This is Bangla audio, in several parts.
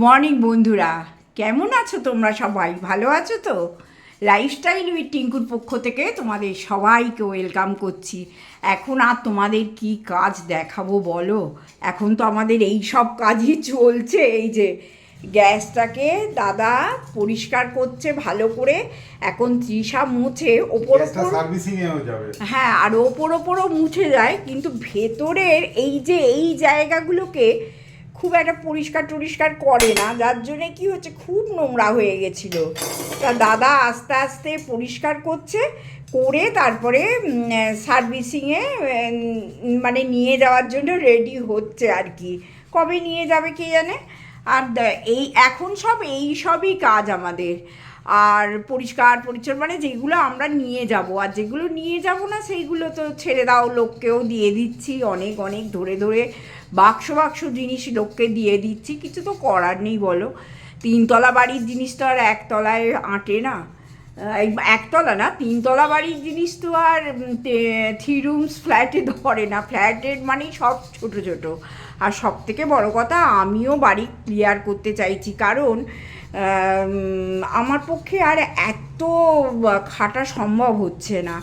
মর্নিং বন্ধুরা। কেমন আছো তোমরা সবাই? ভালো আছো তো? লাইফস্টাইল উইথ টিঙ্কুর পক্ষ থেকে তোমাদের সবাইকে ওয়েলকাম করছি। এখন আর তোমাদের কি কাজ দেখাবো বলো? এখন তো আমাদের এই সব কাজই চলছে। এই যে গ্যাসটাকে দাদা পরিষ্কার করছে ভালো করে। এখন তৃষা মুছে ওপর ওপর হ্যাঁ আর ওপর ওপরও মুছে যায়। কিন্তু ভেতরের এই যে এই জায়গাগুলোকে খুব একটা পরিষ্কার টরিষ্কার করে না, যার জন্যে কি হচ্ছে, খুব নোংরা হয়ে গেছিল। তা দাদা আস্তে আস্তে পরিষ্কার করছে, করে তারপরে সার্ভিসিংয়ে মানে নিয়ে যাওয়ার জন্য রেডি হচ্ছে আর কি। কবে নিয়ে যাবে কে জানে? আর এই, এখন সব, এই সবই কাজ আমাদের। আর পরিষ্কার, পরিচ্ছন্ন মানে যেগুলো আমরা নিয়ে যাব। আর যেগুলো নিয়ে যাব না, সেইগুলো তো ছেড়ে দাও, লোককেও দিয়ে দিচ্ছি। অনেক অনেক ধরে ধরে বাক্স বাক্স জিনিস লোককে দিয়ে দিচ্ছি। কিছু তো করার নেই, বলো। তিনতলা বাড়ির জিনিস তো আর একতলায় আঁটে না। একতলা না, তিনতলা বাড়ির জিনিস তো আর থ্রি রুমস ফ্ল্যাটে ধরে না। ফ্ল্যাটের মানেই সব ছোট ছোট। আর সব থেকে বড় কথা, আমিও বাড়ি ক্লিয়ার করতে চাইছি। কারণ আমার পক্ষে আর এত খাটা সম্ভব হচ্ছে না।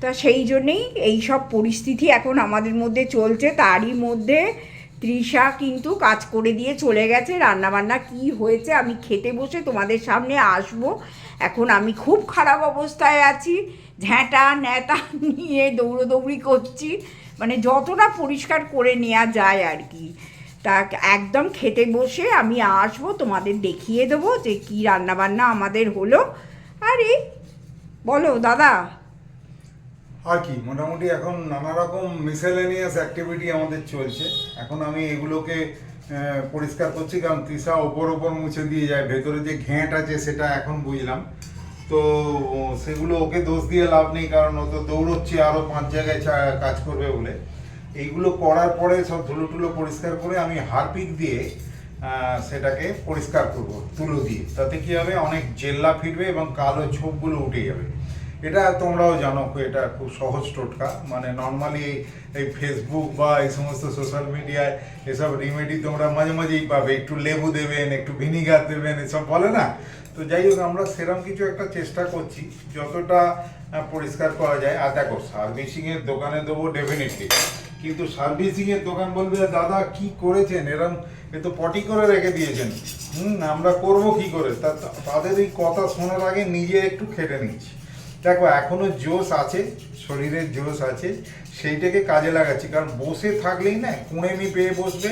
তা সেই জন্যেই এই সব পরিস্থিতি এখন আমাদের মধ্যে চলছে। তারই মধ্যে তৃষা কিন্তু কাজ করে দিয়ে চলে গেছে। রান্নাবান্না কি হয়েছে আমি খেতে বসে তোমাদের সামনে আসব। এখন আমি খুব খারাপ অবস্থায় আছি। ঝ্যাঁটা, ন্যাটা নিয়ে দৌড়োদৌড়ি করছি। মানে যতটা পরিষ্কার করে নেওয়া যায় আর কি। তা একদম খেতে বসে আমি আসব, তোমাদের দেখিয়ে দেবো যে কী রান্নাবান্না আমাদের হলো। আর বলো দাদা। আর কি, মোটামুটি এখন নানা রকম মিসেলেনিয়াস অ্যাক্টিভিটি আমাদের চলছে। এখন আমি এগুলোকে পরিষ্কার করছি, কারণ তৃষা ওপর ওপর মুছে দিয়ে যায়, ভেতরে যে ঘ্যাঁট আছে সেটা এখন বুঝলাম। তো, সেগুলো ওকে দোষ দিয়ে লাভ নেই, কারণ ও তো দৌড়চ্ছে আরও পাঁচ জায়গায় কাজ করবে বলে। এইগুলো করার পরে সব ধুলো টুলো পরিষ্কার করে আমি হারপিক দিয়ে সেটাকে পরিষ্কার করব, তুলো দিয়ে। তাতে কি হবে? অনেক জেল্লা ফিরবে এবং কালো ছোপগুলো উঠে যাবে। এটা তোমরাও জানো এটা খুব সহজ টোটকা। মানে নর্মালি এই ফেসবুক বা এই সমস্ত সোশ্যাল মিডিয়ায় এসব রিমেডি তোমরা মাঝে মাঝেই পাবে। একটু লেবু দেবেন, একটু ভিনিগার দেবেন, এসব বলে না? তো যাই হোক, আমরা সেরকম কিছু একটা চেষ্টা করছি। যতটা পরিষ্কার করা যায়। আর দেখো সার্ভিসিংয়ের দোকানে দেবো ডেফিনেটলি কিন্তু সার্ভিসিংয়ের দোকান বলবে, দাদা, কি করেছেন? এরম, এ তো পটি করে রেখে দিয়েছেন। হুম, আমরা করব কি করে? তা, তা- তাদের এই কথা শোনার আগে নিজে একটু খেটে নিচ্ছি। দেখো এখনও জোশ আছে শরীরের জোশ আছে সেইটাকে কাজে লাগাচ্ছি কারণ বসে থাকলেই না কুঁড়েমি পেয়ে বসবে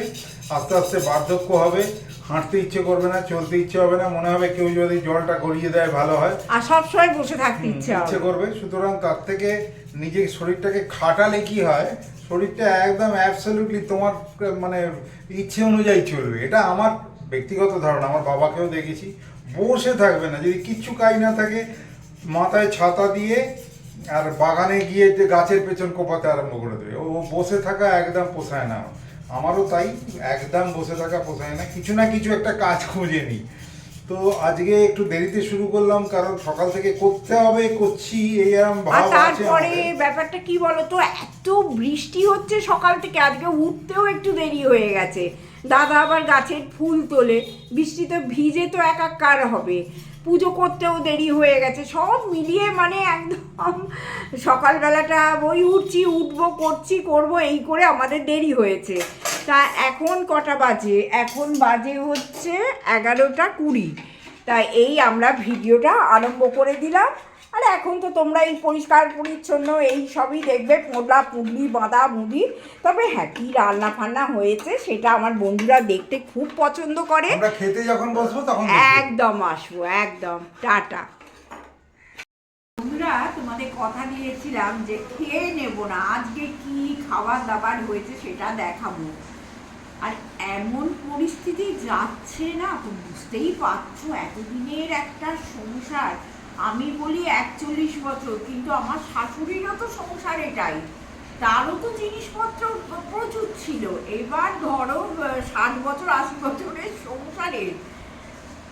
আস্তে আস্তে বার্ধক্য হবে হাঁটতে ইচ্ছে করবে না চলতে ইচ্ছে হবে না মনে হবে কেউ যদি জলটা গড়িয়ে দেয় ভালো হয়। আর সবসময় বসে থাকতে ইচ্ছে ইচ্ছে করবে সুতরাং তার থেকে নিজের শরীরটাকে খাটালে কি হয় শরীরটা একদম অ্যাবসলিউটলি তোমার মানে ইচ্ছে অনুযায়ী চলবে। এটা আমার ব্যক্তিগত ধারণা আমার বাবাকেও দেখেছি বসে থাকবে না যদি কিচ্ছু কাজ না থাকে মাথায় ছাতা দিয়ে আর বাগানে গিয়ে যে গাছের পেছন কোপাতে আরম্ভ করে দেবে। ও বসে থাকা একদম পোষায় না। আমারও তাই একদম বসে থাকা পোষায় না। কিছু না কিছু একটা কাজ খুঁজে নিই। তো আজকে একটু দেরিতে শুরু করলাম কারণ সকাল থেকে করতে হবে করছি এই এরম আর ভাব আছে তারপরে ব্যাপারটা কি বলতো? এত বৃষ্টি হচ্ছে সকাল থেকে আজকে উঠতেও একটু দেরি হয়ে গেছে। দাদা আবার গাছের ফুল তোলে, বৃষ্টিতে ভিজে তো একাকার হবে। পুজো করতেও দেরি হয়ে গেছে, সব মিলিয়ে মানে একদম সকালবেলাটা ওই উঠছি, উঠবো, করছি, করব, এই করে আমাদের দেরি হয়েছে। তা এখন কটা বাজে? এখন বাজে হচ্ছে এগারোটা কুড়ি। তা এই আমরা ভিডিওটা আরম্ভ করে দিলাম। আর এখন তো তোমরা এই পরিষ্কার পরিচ্ছন্ন এই সবই দেখবে পোড়া পুডলি বাঁধা মুড়ি তবে হ্যাঁ কী রান্না ফান্না হয়েছে সেটা আমার বন্ধুরা দেখতে খুব পছন্দ করে। খেতে যখন বসবো তখন একদম আসব একদম। টাটা। বন্ধুরা তোমাদের কথা দিয়েছিলাম যে খেয়ে নেব না আজকে কি খাবার দাবার হয়েছে সেটা দেখাবো। আর এমন পরিস্থিতি যাচ্ছে না বুঝতেই পারছ এতদিনের একটা সংসার। আমি বলি একচল্লিশ বছর, কিন্তু আমার শাশুড়িরও তো সংসার এটাই। তারও তো জিনিসপত্র প্রচুর ছিল। এবার ধরো ষাট বছর, আশি বছরের সংসারের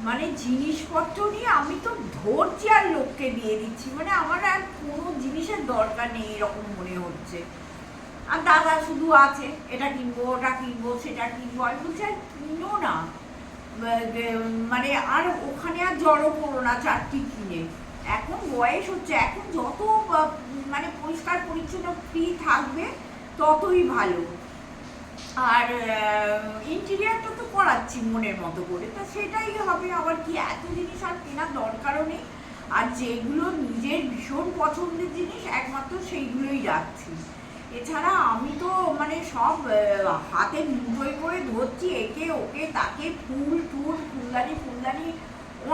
মানে জিনিসপত্র নিয়ে আমি তো ধরছি আর লোককে দিয়ে দিচ্ছি। মানে আমার আর কোনো জিনিসের দরকার নেই এরকম মনে হচ্ছে। আর দাদা শুধু আছে, এটা কিনবো, ওটা কিনবো, সেটা কিনবো। আমি বলছি, আর কিনো না। মানে আর ওখানে আর জড়ো করো না চারটি কিনে। এখন বয়স হচ্ছে, এখন যত মানে পরিষ্কার পরিচ্ছন্ন ফ্রি থাকবে, ততই ভালো। আর ইন্টেরিয়ারটা তো করাচ্ছি মনের মতো করে, তা সেটাই হবে। আবার কি এত জিনিস আর কেনার দরকারও নেই। আর যেগুলো নিজের ভীষণ পছন্দের জিনিস, একমাত্র সেইগুলোই রাখছি। এছাড়া আমি তো মানে সব হাতে মুঠোয় করে ধরছি, একে ওকে, তাকে ফুল টুল, ফুলদানি ফুলদানি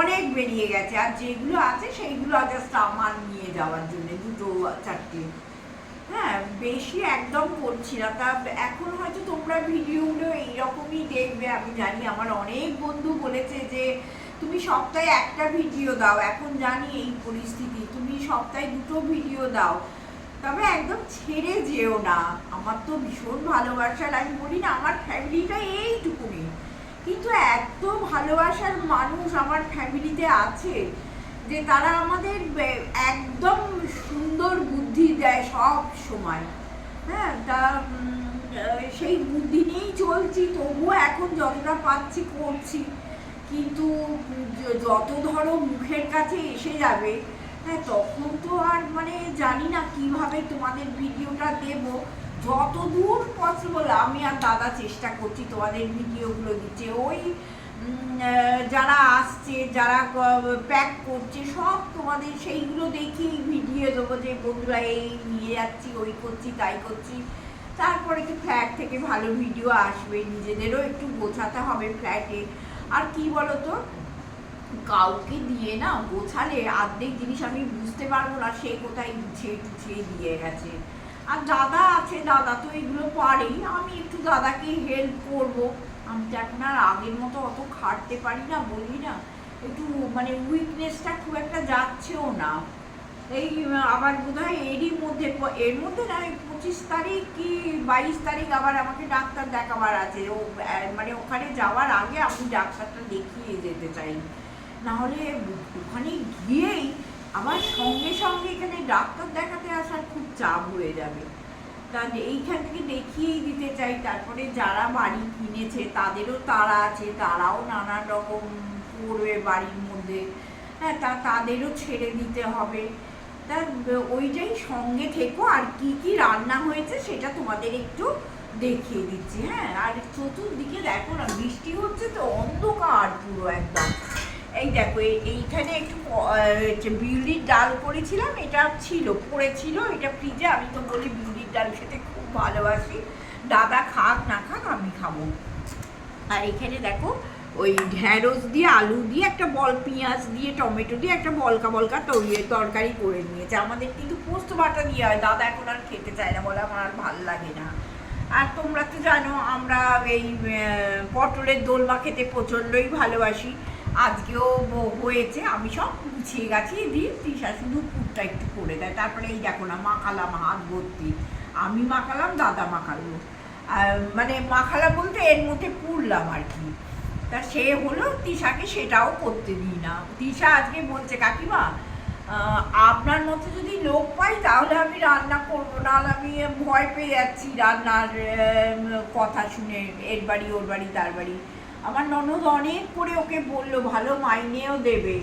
অনেক বেরিয়ে গেছে। আর যেগুলো আছে, সেইগুলো জাস্ট আমার নিয়ে যাওয়ার জন্য, দুটো চারটে। হ্যাঁ বেশি একদম করছি না। তা এখন হয়তো তোমরা ভিডিওগুলো এইরকমই দেখবে, আমি জানি। আমার অনেক বন্ধু বলেছে যে, তুমি সপ্তাহে একটা ভিডিও দাও। এখন জানি এই পরিস্থিতি। তুমি সপ্তাহে দুটো ভিডিও দাও। তবে একদম ছেড়ে যেও না। আমার তো ভীষণ ভালোবাসার আমি বলি না, আমার ফ্যামিলিটা এইটুকুনি। কিন্তু এত ভালোবাসার মানুষ আমার ফ্যামিলিতে আছে যে তারা আমাদের একদম সুন্দর বুদ্ধি দেয় সব সময়। হ্যাঁ তা সেই বুদ্ধি নিয়েই চলছি, তবুও এখন যতটা পাচ্ছি করছি। কিন্তু যত ধরো মুখের কাছে এসে যাবে হ্যাঁ তখন তো আর মানে জানি না কীভাবে তোমাদের ভিডিওটা দেব। যত দূর পসিবল আমি আর দাদা চেষ্টা করছি তোমাদের ভিডিওগুলো দিচ্ছে ওই যারা আসছে, যারা প্যাক করছে, সব তোমাদের সেইগুলো দেখেই ভিডিও দেবো যে, বন্ধুরা, এই নিয়ে যাচ্ছি, ওই করছি, তাই করছি। তারপরে কি ফ্ল্যাট থেকে ভালো ভিডিও আসবে। নিজেদেরও একটু গোছাতে হবে ফ্ল্যাটে আর কি বলতো? কাউকে দিয়ে না গোছালে অর্ধেক জিনিস আমি বুঝতে পারব না, সে কোথায় গুছিয়ে টুছিয়ে দিয়ে গেছে। আর দাদা আছে, দাদা তো এগুলো পারেই, আমি একটু দাদাকে হেল্প করব। আমি তো এখন আর আগের মতো অত খাটতে পারি না, বলি না। একটু মানে উইকনেসটা খুব একটা যাচ্ছেও না। এই, আবার বোধ হয় এরই মধ্যে, এর মধ্যে না পঁচিশ তারিখ কি বাইশ তারিখ আবার আমাকে ডাক্তার দেখাবার আছে। ও মানে ওখানে যাওয়ার আগে আমি ডাক্তারটা দেখিয়ে যেতে চাই। নাহলে ওখানে গিয়েই আমার সঙ্গে সঙ্গে এখানে ডাক্তার দেখাতে আসার খুব চাপ হয়ে যাবে। তা এইখান থেকে দেখিয়েই দিতে চাই, তারপরে যারা বাড়ি কিনেছে তাদেরও তারা আছে, তারাও নানান রকম করবে বাড়ির মধ্যে। হ্যাঁ তা তাদেরও ছেড়ে দিতে হবে। তা ওইটাই সঙ্গে থেকো, আর কি কি রান্না হয়েছে সেটা তোমাদের একটু দেখিয়ে দিচ্ছি। হ্যাঁ আর চতুর্দিকে দেখো না, বৃষ্টি হচ্ছে তো অন্ধকার পুরো একদম। এই দেখো, এই- এইখানে একটু বিউলির ডাল করেছিলাম, এটা ছিল, পড়েছিল, এটা ফ্রিজে। আমি তো বলি বিউলির ডাল খেতে খুব ভালোবাসি। দাদা খাক, না খাক, আমি খাব। আর এখানে দেখো, ওই ঢ্যাঁড়স দিয়ে, আলু দিয়ে, একটা বল, পেঁয়াজ দিয়ে, টমেটো দিয়ে, একটা বলকা বলকা তৈরি, তরকারি করে নিয়েছে। আমাদের কিন্তু পোস্ত বাটা দিয়ে হয়। দাদা এখন আর খেতে চায় না, বলে আমার আর ভালো লাগে না। আর তোমরা তো জানো, আমরা এই পটলের দোলমা খেতে প্রচণ্ডই ভালোবাসি। আজকেও হয়েছে, আমি সব গুছিয়ে গাছিয়ে দিই তৃষা শুধু পুরটা একটু করে দেয়। তারপরে এই দেখো না মাখালাম হাত ভর্তি। আমি মাখালাম দাদা মাখালো মানে মাখালা বলতে এর মধ্যে পুরলাম আর কি। তা সে হলো তিশাকে সেটাও করতে দিই না। তৃষা আজকে বলছে, কাকিমা আপনার মতো যদি লোক পাই, তাহলে আমি রান্না করব। নাহলে আমি ভয় পেয়ে যাচ্ছি রান্নার কথা শুনে, এর বাড়ি, ওর বাড়ি, তার বাড়ি। আমার ননদ অনেক করে ওকে বলল, ভালো মাইনেও দেবে।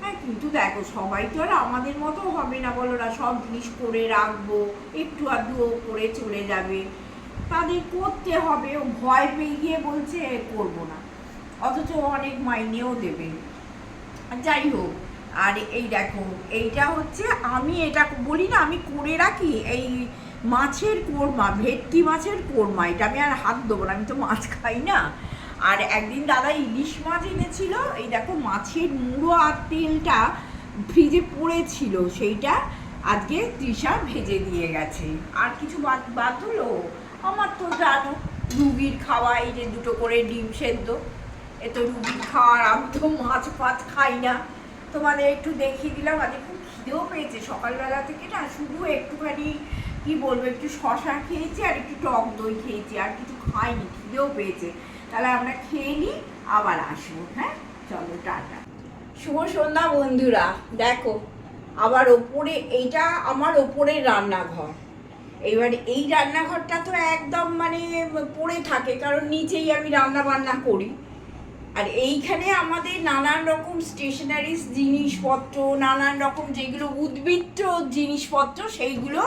হ্যাঁ কিন্তু দেখো, সবাই তো আর আমাদের মতো হবে না, বলো না, সব জিনিস করে রাখব, একটু আধটু করে চলে যাবে। তাদের করতে হবে, ও ভয় পেয়ে গিয়ে বলছে, করব না। অথচ অনেক মাইনেও দেবে। যাই হোক, আর এই দেখো, এইটা হচ্ছে আমি এটা বলি না, আমি করে রাখি, এই মাছের কোরমা, ভেটকি মাছের কোরমা, এটা আমি আর হাত দেবো না, আমি তো মাছ খাই না। আর একদিন দাদা ইলিশ মাছ এনেছিল, এই দেখো মাছের মুড়ো আর তেলটা ফ্রিজে পড়েছিল, সেইটা আজকে তৃষা ভেজে দিয়ে গেছে। আর কিছু বাদ বাদ হলো? আমার তো জানো, রুগীর খাওয়া, এই যে দুটো করে ডিম সেদ্ধ, এ তো রুগীর খাওয়ার, আমি তো মাছ ফাছ খাই না। তোমাদের একটু দেখিয়ে দিলাম, আজকে খুব খিদেও পেয়েছে। সকালবেলা থেকে না শুধু একটুখানি, কি বলব, একটু শশা খেয়েছি আর একটু টক দই খেয়েছি, আর কিছু খাইনি, খিদেও পেয়েছে। তাহলে আমরা খেয়ে নিই আবার আসব হ্যাঁ? চলো, টাটা। শুভ সন্ধ্যা, বন্ধুরা। দেখো, আবার ওপরে, এইটা আমার ওপরের রান্নাঘর। এবার এই রান্নাঘরটা তো একদম মানে পড়ে থাকে, কারণ নিচেই আমি রান্না বান্না করি। আর এইখানে আমাদের নানান রকম স্টেশনারিজ জিনিসপত্র, নানান রকম যেগুলো উদ্বৃত্ত জিনিসপত্র, সেইগুলো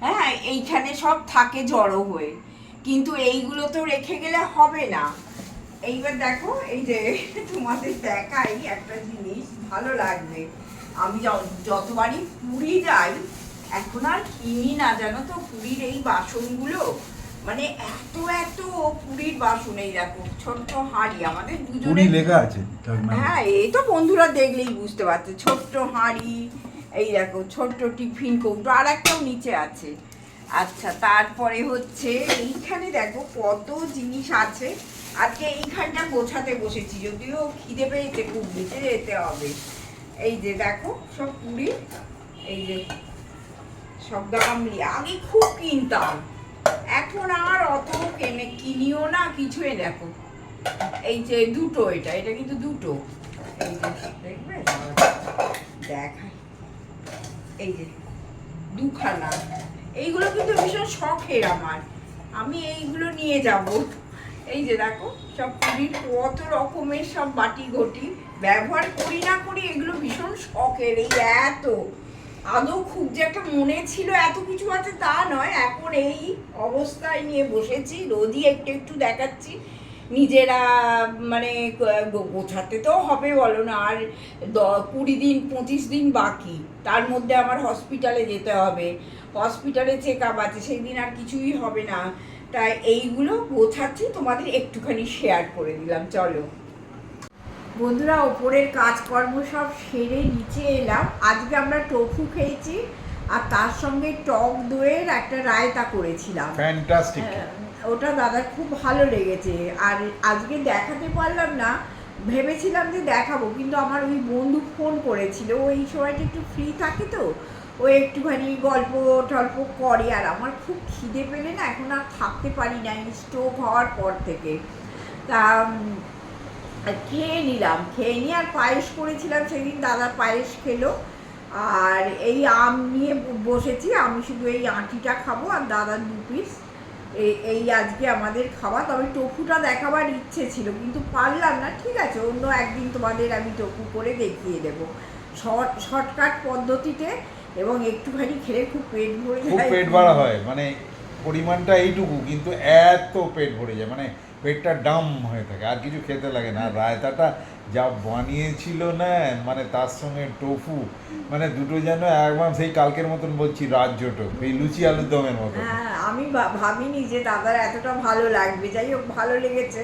হ্যাঁ এইখানে সব থাকে জড়ো হয়ে। কিন্তু এইগুলো তো রেখে গেলে হবে না। এইবার দেখো এই যে তোমাদের দেখাই একটা জিনিস ভালো লাগবে। আমি যতবারই পুরী যাই এখন আর কিনি না জানো তো? পুরীর এই বাসনগুলো মানে এত এত পুরীর বাসন এই দেখো ছোট্ট হাঁড়ি আমাদের দুজনে লেখা আছে মানে। হ্যাঁ এই তো বন্ধুরা দেখলেই বুঝতে পারছে ছোট্ট হাঁড়ি এই দেখো ছোট্ট টিফিন কৌটো আর একটাও নিচে আছে। আচ্ছা তারপরে হচ্ছে এইখানে দেখো কত জিনিস আছে। আজকে এইখানটা গোছাতে বসেছি, যদিও খিদে পেয়েছে, খুব নিচে যেতে হবে। এই যে দেখো, সব পুরি এই যে সব দাম আগে খুব কিনতাম, এখন আর অত কেনে, কিনিও না, কিছুই দেখো, এই যে দুটো এটা এটা কিন্তু দুটো। এই যে দেখবে? দেখাই। এই যে দুখানা। এইগুলো কিন্তু ভীষণ শখের আমার। আমি এইগুলো নিয়ে যাব। এই যে দেখো, সব পুরীর কত রকমের সব বাটি ঘটি। ব্যবহার করি না করি এগুলো ভীষণ শখের, এই এত। আদৌ খুব যে একটা মনে ছিল এত কিছু আছে তা নয়, এখন এই অবস্থায় নিয়ে বসেছি। রোজই একটু একটু দেখাচ্ছি। নিজেরা মানে গোছাতে তো হবে বলো না আর দ- কুড়ি দিন পঁচিশ দিন বাকি। তার মধ্যে আমার হসপিটালে যেতে হবে। হসপিটালে চেক আপ আছে সেই দিন আর কিছুই হবে না। তাই এইগুলো গোছাচ্ছি তোমাদের একটুখানি শেয়ার করে দিলাম চলো। বন্ধুরা ওপরের কাজকর্ম সব সেরে নিচে এলাম। আজকে আমরা টফু খেয়েছি আর তার সঙ্গে টক দইয়ের একটা রায়তা করেছিলাম। ফ্যান্টাস্টিক ওটা দাদার খুব ভালো লেগেছে। আর আজকে দেখাতে পারলাম না, ভেবেছিলাম যে দেখাবো, কিন্তু আমার ওই বন্ধু ফোন করেছিল। ও এই সময়টা একটু ফ্রি থাকে তো, ও একটুখানি গল্প টল্প করে, আর আমার খুব খিদে পেলে না এখন আর থাকতে পারি না স্ট্রোক হওয়ার পর থেকে। তা খেয়ে নিলাম, খেয়ে নিয়ে আর পায়েস করেছিলাম, সেদিন দাদা পায়েস খেলো। আর এই আম নিয়ে বসেছি, আমি শুধু এই আঁটিটা খাব, আর দাদার দু পিস এই এই আজকে আমাদের খাওয়া তবে টোফুটা দেখাবার ইচ্ছে ছিল কিন্তু পারলাম না। ঠিক আছে অন্য একদিন তোমাদের আমি টোফু করে দেখিয়ে দেব। শর্ট শর্টকাট পদ্ধতিতে এবং একটুখানি খেলে খুব পেট ভরে যায়। পেট ভরা হয় মানে পরিমাণটা এইটুকু কিন্তু এত পেট ভরে যায় মানে পেটটা ডাম হয়ে থাকে, আর কিছু খেতে লাগে না। রায়তাটা যা বানিয়েছিল না মানে তার সঙ্গে টোফু মানে দুটো যেন একবার সেই কালকের মতন বলছি, রাজ্য টোফু, এই লুচি আলুর দমের মতো হ্যাঁ আমি ভাবিনি যে দাদার এতটা ভালো লাগবে। যাই হোক, ভালো লেগেছে।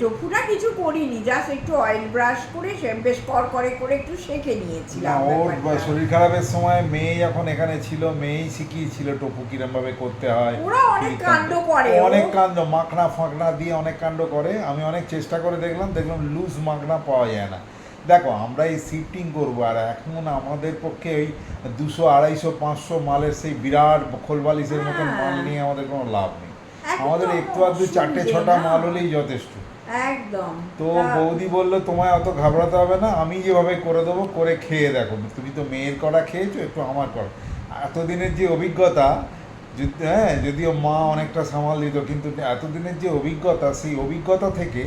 টফুটা কিছু করিনি জাস্ট একটু অয়েল ব্রাশ করে বেশ কর করে করে একটু না নিয়েছিলাম ওর শরীর খারাপের সময় মেয়ে যখন এখানে ছিল মেয়েই শিখিয়েছিল টোফু কিরম ভাবে করতে হয় ওরা অনেক কাণ্ড করে, অনেক কাণ্ড মাখনা ফাঁকনা দিয়ে অনেক কাণ্ড করে আমি অনেক চেষ্টা করে দেখলাম দেখলাম লুজ মাখনা পাওয়া যায় না। দেখো আমরা এই শিফটিং করব আর এখন আমাদের পক্ষে ওই দুশো আড়াইশো পাঁচশো মালের সেই বিরাট খোলবালিশের মতন হ্যাঁ। মাল নিয়ে আমাদের কোনো লাভ নেই। আমাদের একটু আধটু চারটে ছটা। মাল হলেই যথেষ্ট। একদম। তো বৌদি বলল তোমায় অত ঘাবড়াতে হবে না আমি যেভাবে করে দেবো করে খেয়ে দেখো। তুমি তো মেয়ের করা খেয়েছো একটু আমার করা এতদিনের যে অভিজ্ঞতা হ্যাঁ যদিও মা অনেকটা সামাল দিত কিন্তু এতদিনের যে অভিজ্ঞতা সেই অভিজ্ঞতা থেকে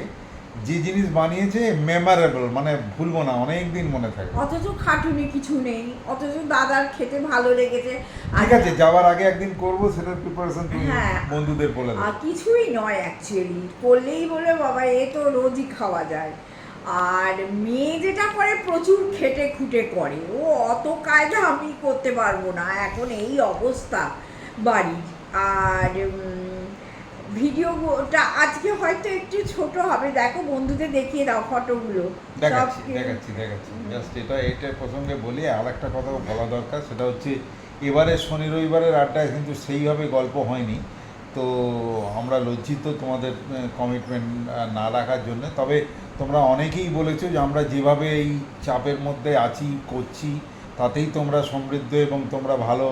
যে জিনিস বানিয়েছে মেমোরেবল মানে ভুলবো না অনেক দিন মনে থাকে অথচ খাটুনি কিছু নেই অথচ দাদার খেতে ভালো লেগেছে। ঠিক আছে যাওয়ার আগে একদিন করব সেটার প্রিপারেশন তুমি হ্যাঁ। বন্ধুদের বলে আর কিছুই নয় অ্যাকচুয়ালি করলেই বলে বাবা এ তো রোজই খাওয়া যায়। আর মেয়ে যেটা করে প্রচুর খেটে খুঁটে করে। ও অত কায়দা আমি করতে পারব না এখন এই অবস্থা বাড়ির। আর ভিডিওটা আজকে হয়তো একটু ছোট হবে। দেখো বন্ধুদের দেখিয়ে দাও ফটোগুলো। দেখাচ্ছি দেখাচ্ছি দেখাচ্ছি। জাস্ট এটা এইটার প্রসঙ্গে বলি আর একটা কথা বলা দরকার সেটা হচ্ছে এবারে শনি রবিবারের আড্ডায় কিন্তু সেইভাবে গল্প হয়নি। তো আমরা লজ্জিত তোমাদের কমিটমেন্ট না রাখার জন্য। তবে তোমরা অনেকেই বলেছ যে আমরা যেভাবে এই চাপের মধ্যে আছি করছি তাতেই তোমরা সমৃদ্ধ এবং তোমরা ভালো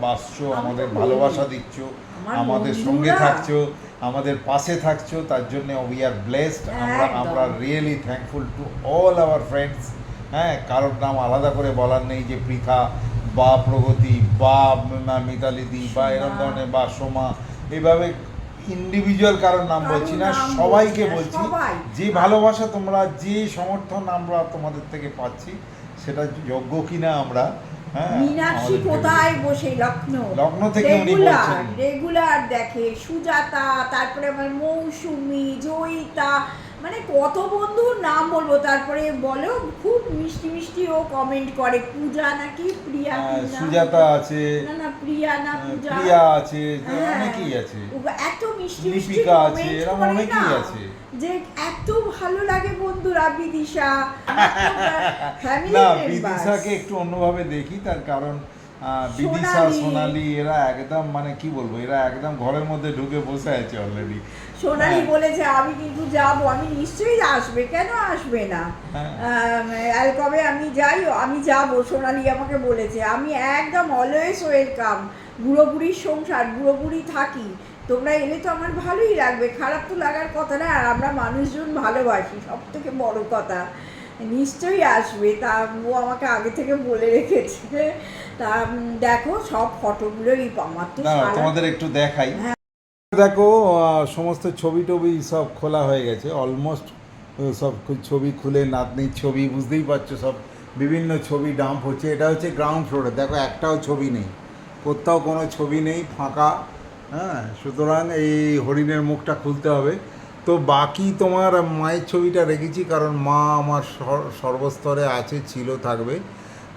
বাসছো আমাদের ভালোবাসা দিচ্ছ আমাদের সঙ্গে থাকছো আমাদের পাশে থাকছো তার জন্য উই আর ব্লেসড আমরা আমরা really thankful to all our friends হ্যাঁ কারোর নাম আলাদা করে বলার নেই যে পৃথা বা প্রগতি বা মিতালিদি বা এরকম ধরনের বা সোমা। এইভাবে ইন্ডিভিজুয়াল কারোর নাম বলছি না সবাইকে বলছি। যে ভালোবাসা তোমরা যে সমর্থন আমরা তোমাদের থেকে পাচ্ছি সেটা যোগ্য কিনা আমরা হ্যাঁ মীনাক্ষী কোথায় বসে লখনৌ লখনৌ থেকে উনি বলছেন। রেগুলার দেখে সুজাতা তারপরে আমার মৌসুমি জয়িতা মানে কত বন্ধুর নাম বলব তারপরে বলো খুব মিষ্টি মিষ্টি ও কমেন্ট করে পূজা নাকি প্রিয়া নাম? সুজাতা আছে না না প্রিয়া না পূজা প্রিয়া আছে হ্যাঁ। অনেকেই আছে এত মিষ্টি মিষ্টি এরম করে না, আছে। যে এত ভালো লাগে বন্ধুরা বিদিশা। না বিদিশাকে একটু অন্যভাবে দেখি তার কারণ বিদিশা সোনালি। এরা একদম মানে কি বলব এরা একদম ঘরের মধ্যে ঢুকে বসে আছে অলরেডি সোনালি হ্যাঁ। বলেছে আমি কিন্তু যাব আমি নিশ্চয়ই আসবে কেন আসবে না? হ্যাঁ। অ্যালকবে আমি যাই আমি যাব সোনালি আমাকে বলেছে। আমি একদম অলওয়েজ ওয়েলকাম বুড়ো বুড়ির সংসার বুড়ো বুড়ি থাকি। তোমরা এলে তো আমার ভালোই লাগবে। খারাপ তো লাগার কথা না আর আমরা মানুষজন ভালোবাসি সব থেকে বড় কথা। নিশ্চয়ই আসবে। তা ও আমাকে আগে থেকে বলে রেখেছে। তা দেখো সব ফটোগুলোই আমার তো তোমাদের একটু দেখাই। হ্যাঁ। দেখো সমস্ত ছবি টবি সব খোলা হয়ে গেছে। অলমোস্ট সব ছবি খুলে নাতনির ছবি বুঝতেই পারছ সব বিভিন্ন ছবি ডাম্প হচ্ছে। এটা হচ্ছে গ্রাউন্ড ফ্লোরে দেখো একটাও ছবি নেই। কোথাও কোনো ছবি নেই ফাঁকা। হ্যাঁ সুতরাং এই হরিণের মুখটা খুলতে হবে। তো বাকি তোমার মায়ের ছবিটা রেখেছি, কারণ মা আমার সর- সর্বস্তরে আছে, ছিল, থাকবে।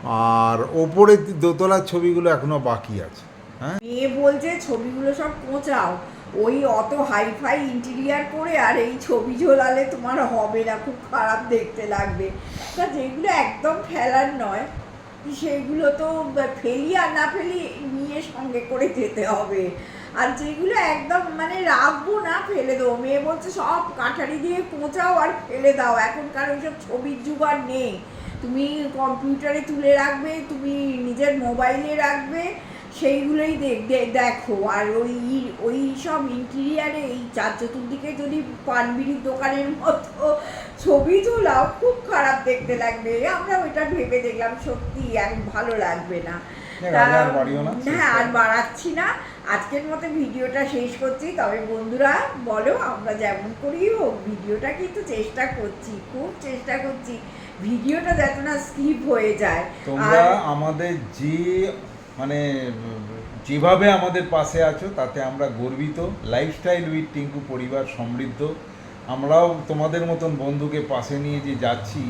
আর ওপরে দোতলার ছবিগুলো এখনও বাকি আছে। হ্যাঁ? মেয়ে বলছে ছবিগুলো সব কোঁচাও। ওই অত হাইফাই ইন্টেরিয়ার করে আর এই ছবি ঝোলালে তোমার হবে না, খুব খারাপ দেখতে লাগবে। তা যেগুলো একদম ফেলার নয় সেগুলো তো ফেলি আর না ফেলি নিয়ে সঙ্গে করে যেতে হবে। আর যেগুলো একদম মানে রাখব না, ফেলে দেবো। মেয়ে বলছে, সব কাঠারি দিয়ে কোঁচাও আর ফেলে দাও। এখনকার ওইসব ছবির যুগ আর নেই। তুমি কম্পিউটারে তুলে রাখবে, তুমি নিজের মোবাইলে রাখবে, সেইগুলোই দেখ আর ওই ওই সব ইন্টেরিয়ারে এই চার চতুর্দিকে যদি পানবিড়ির দোকানের মতো ছবি তোলাও, খুব খারাপ দেখতে লাগবে। আমরা ওইটা ভেবে দেখলাম সত্যি আর ভালো লাগবে না। হ্যাঁ আর বাড়াচ্ছি না। আজকের মতো ভিডিওটা শেষ করছি। তবে বন্ধুরা বলো আমরা যেমন করি হোক ভিডিওটা কিন্তু চেষ্টা করছি খুব চেষ্টা করছি। ভিডিওটা যাতে না স্কিপ হয়ে যায়। তোমরা আমাদের যে মানে যেভাবে আমাদের পাশে আছো তাতে আমরা গর্বিত। লাইফস্টাইল উইথ টিঙ্কু পরিবার সমৃদ্ধ। আমরাও তোমাদের মতন বন্ধুকে পাশে নিয়ে যে যাচ্ছি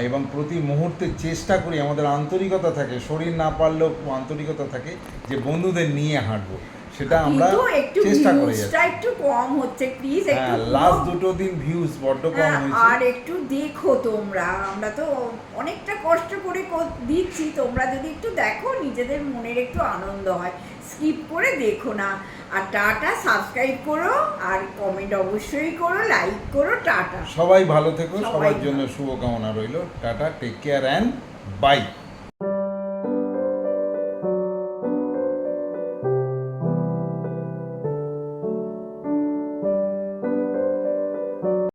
এবং প্রতি মুহূর্তে চেষ্টা করি আমাদের আন্তরিকতা থাকে, শরীর না পারলেও আন্তরিকতা থাকে যে বন্ধুদের নিয়ে হাঁটবো। সেটা আমরা চেষ্টা করে যাচ্ছি একটু কম হচ্ছে প্লিজ একটু হ্যাঁ লাস্ট দুটো দিন ভিউজ বড্ড কম হ্যাঁ, হয়েছে। আর একটু দেখো তোমরা আমরা তো অনেকটা কষ্ট করে দিচ্ছি। তোমরা যদি একটু দেখো নিজেদের মনের একটু আনন্দ হয় স্কিপ করে দেখো না। আর টাটা সাবস্ক্রাইব করো আর কমেন্ট অবশ্যই করো লাইক করো টাটা। সবাই ভালো থেকো সবার জন্য শুভকামনা রইল। Tata take care and bye